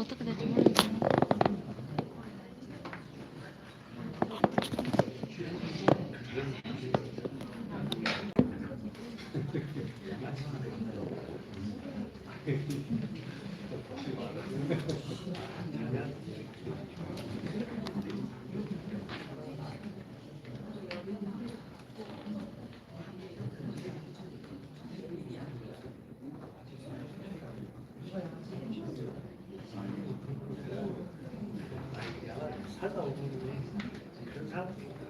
어떻게 될지 모르겠네. 살다 오는 그런 사람 반갑습니다.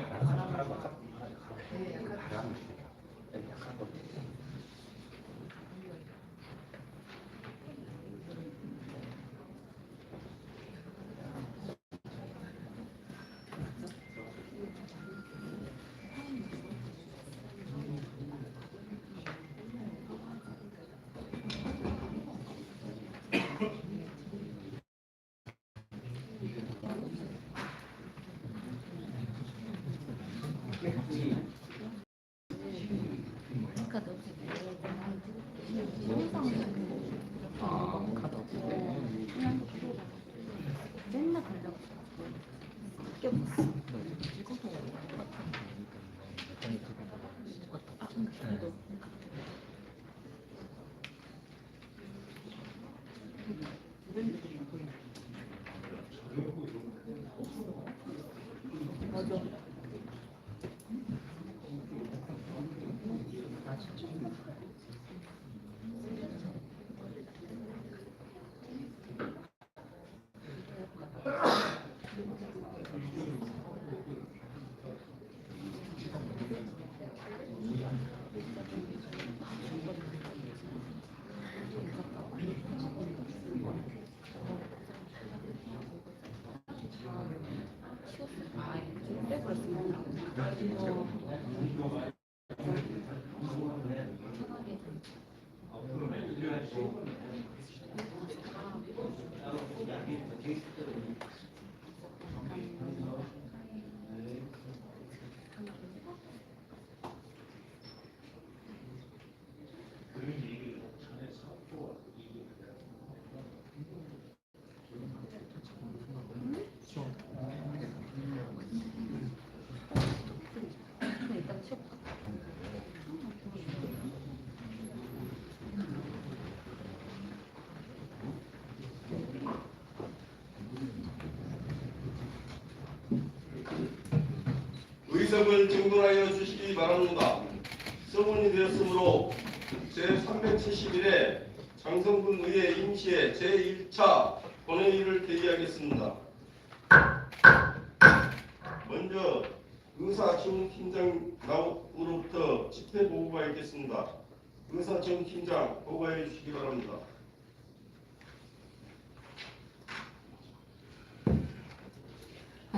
una carta. 아, 카드 맨날 가려고. 껴봤어. 의석을 정돈하여 주시기 바랍니다. 서문이 되었으므로 제371회 장성군 의회 임시회 제1차 본회의를 개의하겠습니다. 먼저 의사 지원팀장으로부터 집회 보고가 있겠습니다. 의사 지원팀장 보고해 주시기 바랍니다.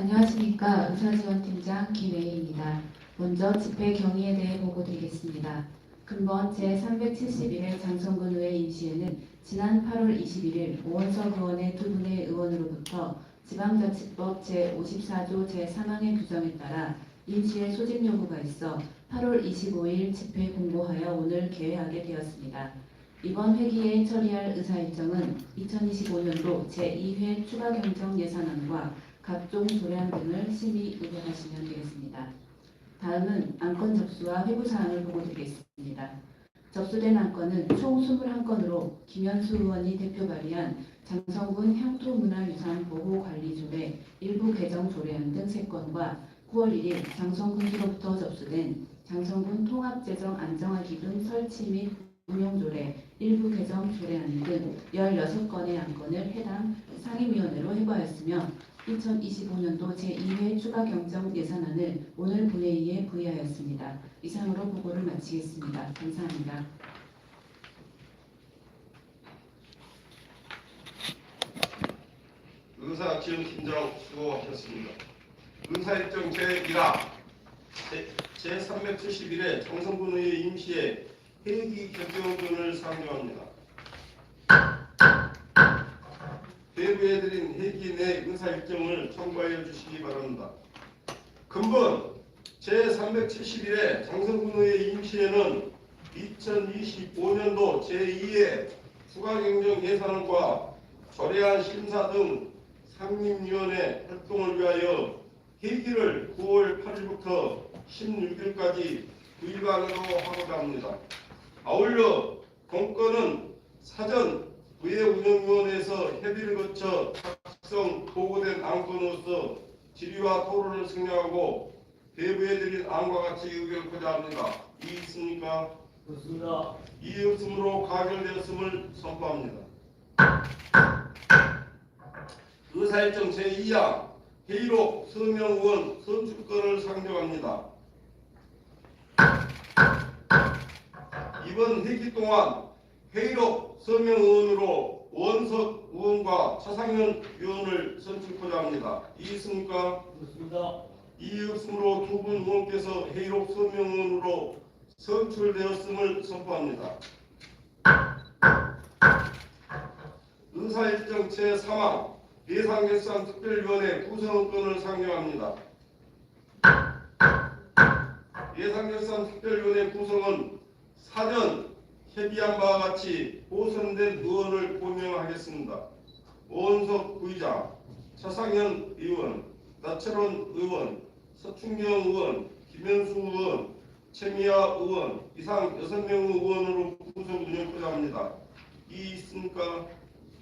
안녕하십니까 의사지원팀장 김혜희입니다. 먼저 집회 경위에 대해 보고드리겠습니다. 근본 제371회 장성군의회 임시회는 지난 8월 21일 오원석 의원의 두 분의 의원으로부터 지방자치법 제54조 제3항의 규정에 따라 임시회 소집 요구가 있어 8월 25일 집회 공고하여 오늘 개회하게 되었습니다. 이번 회기에 처리할 의사일정은 2025년도 제2회 추가 경정 예산안과 각종 조례안 등을 심의 의결하시면 되겠습니다. 다음은 안건 접수와 회부 사항을 보고 드리겠습니다. 접수된 안건은 총 21건으로 김현수 의원이 대표 발의한 장성군 향토문화유산 보호관리조례 일부 개정 조례안 등 3건과 9월 1일 장성군시로부터 접수된 장성군 통합재정 안정화기금 설치 및 운용조례 일부 개정 조례안 등 16건의 안건을 해당 상임위원회로 해부하였으며 2025년도 제2회 추가 경정 예산안을 오늘 본회의에 부의하였습니다. 이상으로 보고를 마치겠습니다. 감사합니다. 의사지원팀장 수고하셨습니다. 의사일정 제1화 제371회 장성군 의회 임시회 회기 결정권을 상정합니다. 회기 내 의사일정을 첨부하여 주시기 바랍니다. 근본 제371회 장성군의회 임시회는 2025년도 제2회 추가경정 예산안과 조례안 심사 등 상임위원회 활동을 위하여 회기를 9월 8일부터 16일까지 부일반으로 하고자 합니다. 아울러 공건은 사전 의회운영위원회에서 협의를 거쳐 작성 보고된 안건으로서 질의와 토론을 승려하고 대부해드린 안과 같이 의결하고자 합니다. 이 있습니까? 그렇습니다. 이 없음으로 가결되었음을 선포합니다. 의사일정 제2항 회의록 서명 의원 선출권을 상정합니다. 이번 회기 동안 회의록 서명 의원으로 원석 의원과 차상현 의원을 선출하고자 합니다. 이 있습니까? 그렇습니다. 이 없음으로 두 분 의원께서 회의록 서명 의원으로 선출되었음을 선포합니다. 의사일정 제3항 예산결산 특별위원회 구성권을 상정합니다. 예산결산 특별위원회 구성은 사전 협의한 바와 같이 보선된 의원을 고명하겠습니다. 오원석 부의장, 차상현 의원, 나철원 의원, 서충경 의원, 김현수 의원, 최미아 의원 이상 6명 의원으로 구성 운영하고자 합니다. 이 있습니까?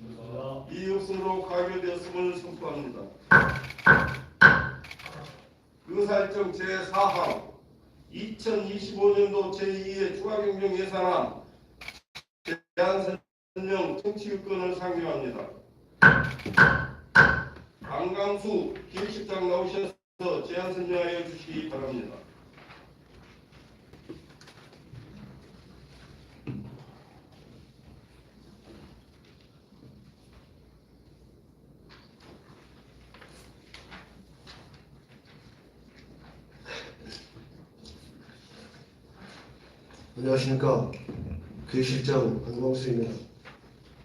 그렇습니다. 이 없음으로 가결되었음을 선포합니다. 의사일정 제4항 2025년도 제2회 추가경정 예산안 제한 설명 청취유권을 상정합니다. 강강수 기획실장 나오셔서 제안 설명하여 주시기 바랍니다. 안녕하십니까. 교실장 안광수입니다.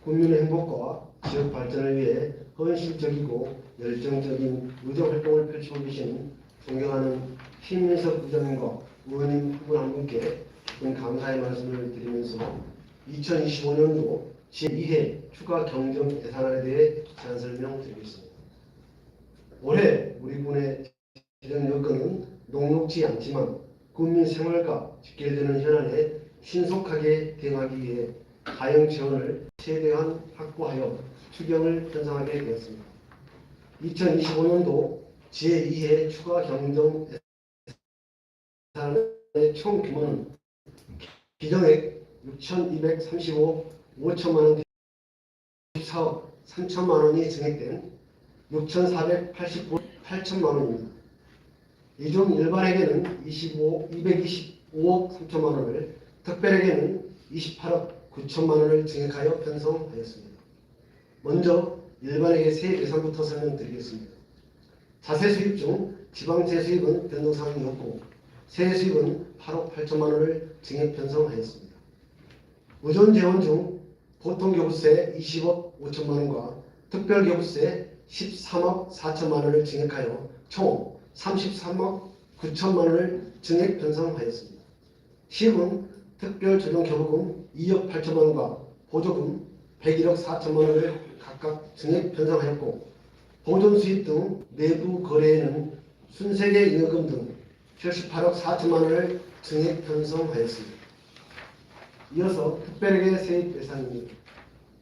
국민의 행복과 지역 발전을 위해 헌신적이고 열정적인 의정 활동을 펼치고 계신 존경하는 신민석 부장님과 의원님 한 분 한 분께 감사의 말씀을 드리면서 2025년도 제2회 추가 경정 예산안에 대해 제안 설명드리겠습니다. 올해 우리 군의 재정 여건은 녹록지 않지만 국민 생활과 직결되는 현안에 신속하게 대응하기 위해 가용 지원을 최대한 확보하여 추경을 편성하게 되었습니다. 2025년도 제2회 추가 경정 예산의 총 규모는 기정액 6,235 5천만 원, 14억 3천만 원이 증액된 6,489 8천만 원입니다. 이중 일반에게는 25, 225억 3천만 원을, 특별에게는 28억 9천만 원을 증액하여 편성하였습니다. 먼저 일반에게 세액 예산부터 설명드리겠습니다. 자세 수입 중 지방세 수입은 변동사항이 없고 세액 수입은 8억 8천만 원을 증액 편성하였습니다. 우전 재원 중 보통 교부세 20억 5천만 원과 특별 교부세 13억 4천만 원을 증액하여 총 33억 9천만 원을 증액 편성하였습니다. 시군 특별조정교부금 2억 8천만 원과 보조금 101억 4천만 원을 각각 증액 편성하였고 보존 수입 등 내부 거래에는 순세계 인여금 등 78억 4천만 원을 증액 편성하였습니다. 이어서 특별하게 세입 예산입니다.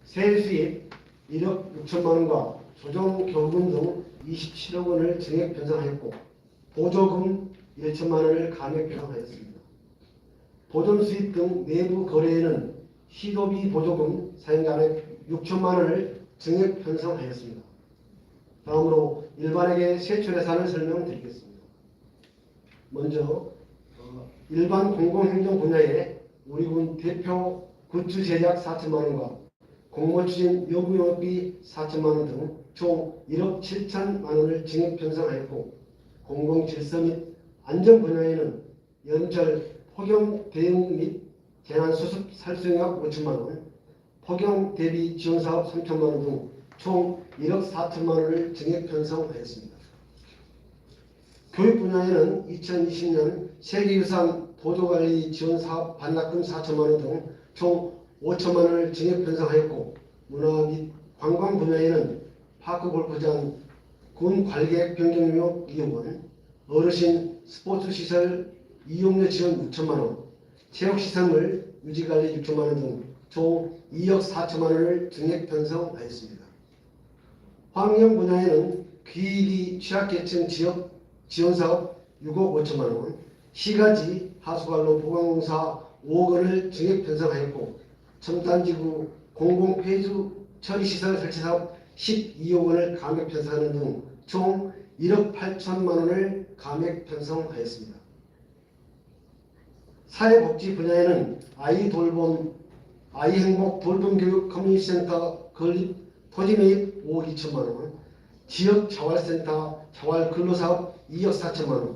세일 수입 1억 6천만 원과 조정 교금 등 27억 원을 증액 편성하였고 보조금 1천만 원을 감액 편성하였습니다. 보존 수입 등 내부 거래에는 시도비 보조금 사용자액 6천만 원을 증액 편성하였습니다. 다음으로 일반에게 세출 예산을 설명드리겠습니다. 먼저 어, 일반 공공행정 분야에 우리 군 대표 굿즈 제작 4천만 원과 공모 추진 영업비 4천만 원 등 총 1억 7천만 원을 증액 편성하였고 공공질서 및 안전 분야에는 연철 폭염 대응 및 재난 수습 살수용약 5천만 원, 폭염 대비 지원 사업 3천만 원 등 총 1억 4천만 원을 증액 편성하였습니다. 교육 분야에는 2020년 세계유산 보조관리 지원 사업 반납금 4천만 원 등 총 5천만 원을 증액 편성하였고 문화 및 관광 분야에는 파크 골프장 군 관객 변경료 2억 원, 어르신 스포츠 시설 이용료 지원 6천만 원, 체육 시설물 유지 관리 6천만 원 등 총 2억 4천만 원을 증액 편성하였습니다. 환경 분야에는 귀리 취약계층 지역 지원 사업 6억 5천만 원, 시가지 하수관로 보강공사 5억 원을 증액 편성하였고 첨단지구 공공 폐수 처리 시설 설치 사업 12억 원을 감액 편성하는 등 총 1억 8천만 원을 감액 편성하였습니다. 사회복지 분야에는 아이 돌봄, 아이 행복 돌봄 교육 커뮤니티 센터 건립 토지 매입 5억 2천만 원, 지역 자활센터 자활 근로사업 2억 4천만 원,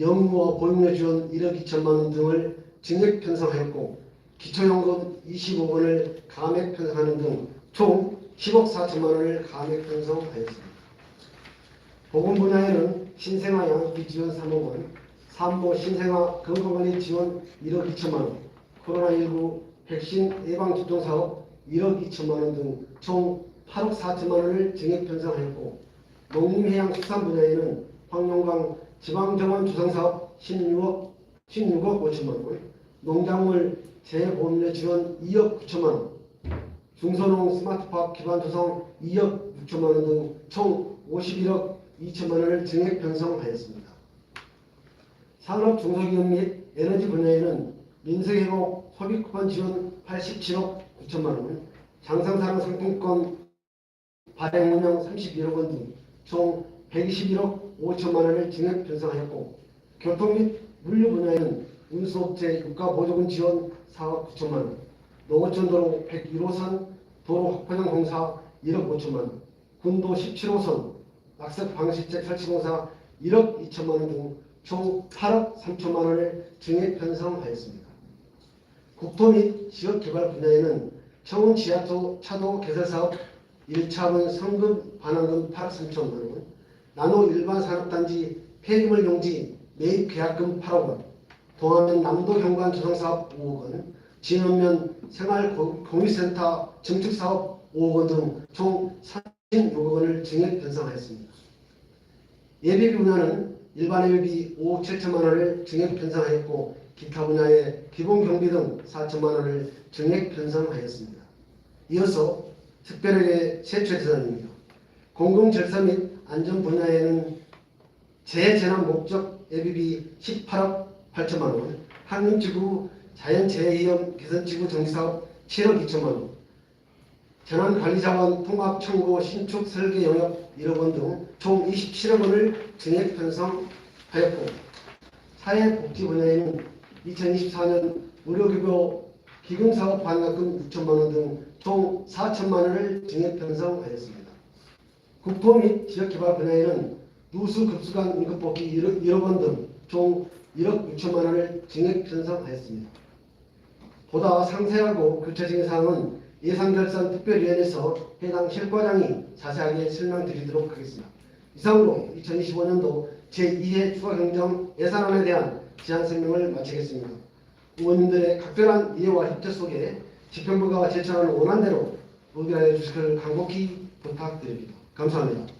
영유아 보육료 지원 1억 2천만 원 등을 증액 편성하였고 기초연금 25억 원을 감액 편성하는 등 총 10억 4천만 원을 감액 편성하였습니다. 보건 분야에는 신생아 양육비 지원 3억 원, 산모 신생아 건강관리 지원 1억 2천만 원, 코로나19 백신 예방 접종 사업 1억 2천만 원 등 총 8억 4천만 원을 증액 편성하였고 농림해양수산 분야에는 황룡강 지방정원 조성사업 16억 16억 5천만 원, 농작물 재보험료 지원 2억 9천만 원, 중소농 스마트팜 기반 조성 2억 6천만 원 등 총 51억 2천만 원을 증액 편성하였습니다. 산업 중소기업 및 에너지 분야에는 민생회복 소비 쿠폰 지원 87억 9천만 원, 장상사랑 상품권 발행 운영 31억 원 등 총 121억 5천만 원을 증액 편성하였고 교통 및 물류 분야에는 운수업체 유가보조금 지원 4억 9천만 원, 농어촌도로 101호선 도로 확포장 공사 1억 5천만 원, 군도 17호선 낙석 방식책 설치 공사 1억 2천만 원 등 총 8억 3천만 원을 증액 편성하였습니다. 국토 및 지역 개발 분야에는 청운 지하도 차도 개설 사업 1차원 성금 반환금 8억 3천만 원, 나노 일반 산업단지 폐기물 용지 매입 계약금 8억 원, 동안면 남도 경관 조성 사업 5억 원, 진원면 생활 공유센터 증축 사업 5억 원 등 총 36억 원을 증액 편성하였습니다. 예비 분야는 일반 예비 5억 7천만 원을 증액 편성하였고 기타 분야의 기본 경비 등 4천만 원을 증액 편성하였습니다. 이어서 특별하게 세출 예산입니다. 공공질서 및 안전 분야에는 재재난 목적 예비비 18억 8천만 원, 한림지구 자연재해위험 개선지구 정비사업 7억 2천만 원, 재난관리자원 통합 청구 신축 설계 영역 1억 원 등 총 27억 원을 증액 편성하였고 사회복지 분야에는 2024년 의료급여 기금사업 반납금 6천만 원 등 총 4천만 원을 증액 편성하였습니다. 국토 및 지역개발 분야에는 누수 급수관 인급복귀 1억, 1억 원 등 총 1억 6천만 원을 증액 편성하였습니다. 보다 상세하고 구체적인 사항은 예산결산 특별위원회에서 해당 실과장이 자세하게 설명드리도록 하겠습니다. 이상으로 2025년도 제2회 추가경정 예산안에 대한 제안 설명을 마치겠습니다. 의원님들의 각별한 이해와 협조 속에 집행부가 제출하는 원안대로 의견해 주시길 간곡히 부탁드립니다. 감사합니다.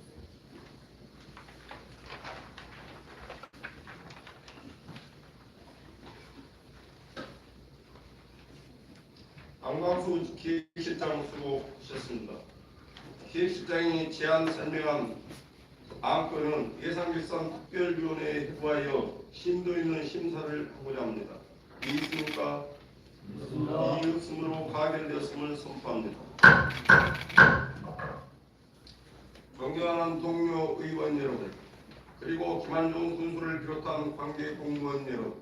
안광수 기획실장 수고하셨습니다. 기획실장이 제안 설명한 안건은 예산결산 특별위원회에 해부하여 심도 있는 심사를 하고자 합니다. 이있습니까? 있습니다. 이 없음으로 가결되었음을 선포합니다. 존경하는 동료 의원 여러분, 그리고 김한종 군수를 비롯한 관계 공무원 여러분,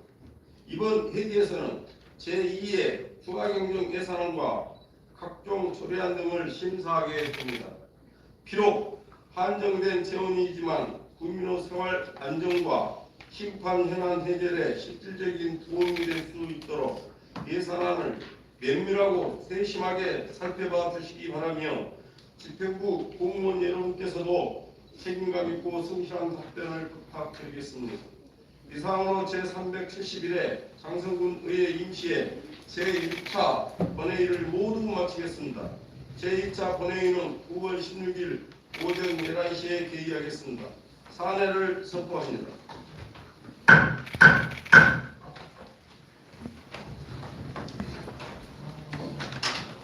이번 회기에서는 제2의 추가경정 예산안과 각종 초래안 등을 심사하게 됩니다. 비록 한정된 재원이지만 국민의 생활 안정과 시급한 현안 해결에 실질적인 도움이 될 수 있도록 예산안을 면밀하고 세심하게 살펴봐 주시기 바라며 집행부 공무원 여러분께서도 책임감 있고 성실한 답변을 부탁드리겠습니다. 이상으로 제371회 장성군 의회 임시회 제1차 본회의를 모두 마치겠습니다. 제2차 본회의는 9월 16일 오전 11시에 개의하겠습니다. 사내를 선포합니다.